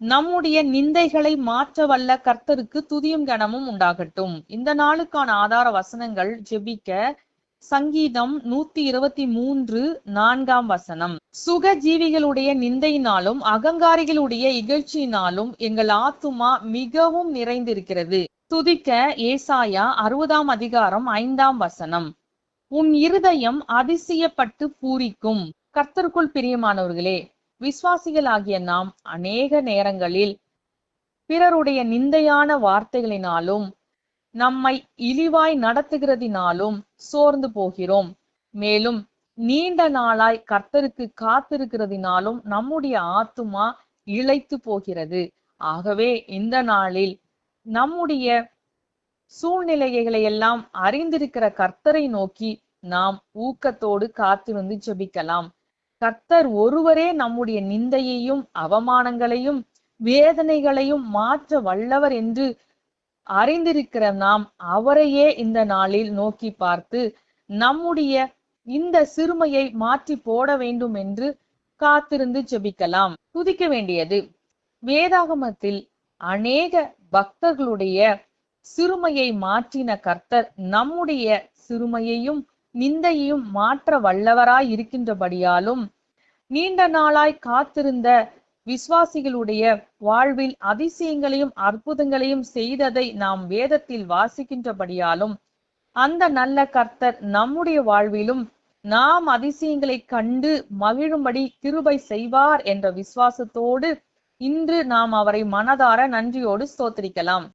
நம்முடைய நிந்தைகளை மாற்ற வல்ல கர்த்தருக்கு துதியும் கனமும் உண்டாகட்டும். இந்த நாளுக்கான ஆதார வசனங்கள் ஜெபிக்க சங்கீதம் நூத்தி இருபத்தி மூன்று நான்காம் வசனம். சுக ஜீவிகளுடைய நிந்தையினாலும் அகங்காரிகளுடைய இகழ்ச்சியினாலும் எங்கள் ஆத்துமா மிகவும் நிறைந்திருக்கிறது. துதிக்க ஏசாயா அறுபதாம் அதிகாரம் ஐந்தாம் வசனம். உன் இருதயம் அதிசயப்பட்டு பூரிக்கும். கர்த்தருக்குள் பிரியமானவர்களே விசுவாசிகளாகிய நாம் அநேக நேரங்களில் பிறருடைய நிந்தையான வார்த்தைகளினாலும் நம்மை இழிவாய் நடத்துகிறதினாலும் சோர்ந்து போகிறோம். மேலும் நீண்ட நாளாய் கர்த்தருக்கு காத்திருக்கிறதினாலும் நம்முடைய ஆத்துமா இழைத்து போகிறது. ஆகவே இந்த நாளில் நம்முடைய சூழ்நிலைகளை எல்லாம் அறிந்திருக்கிற கர்த்தரை நோக்கி நாம் ஊக்கத்தோடு காத்திருந்து ஜெபிக்கலாம். கர்த்தர் ஒருவரே நம்முடைய நிந்தையையும் அவமானங்களையும் வேதனைகளையும் மாற்ற வல்லவர் என்று அறிந்திருக்கிற நாம் அவரையே இந்த நாளில் நோக்கி பார்த்து நம்முடைய இந்த சிறுமையை மாற்றி போட வேண்டும் என்று காத்திருந்து செபிக்கலாம் துதிக்க வேண்டியது. வேதாகமத்தில் அநேக பக்தர்களுடைய சிறுமையை மாற்றின கர்த்தர் நம்முடைய சிறுமையையும் நிந்தையையும் மாற்ற வல்லவராய் இருக்கின்றபடியாலும் நீண்ட நாளாய் காத்திருந்த விசுவாசிகளுடைய வாழ்வில் அதிசயங்களையும் அற்புதங்களையும் செய்ததை நாம் வேதத்தில் வாசிக்கின்றபடியாலும் அந்த நல்ல கர்த்தர் நம்முடைய வாழ்விலும் நாம் அதிசயங்களை கண்டு மகிழும்படி கிருபை செய்வார் என்ற விசுவாசத்தோடு இன்று நாம் அவரை மனதார நன்றியோடு ஸ்தோத்திரிக்கலாம்.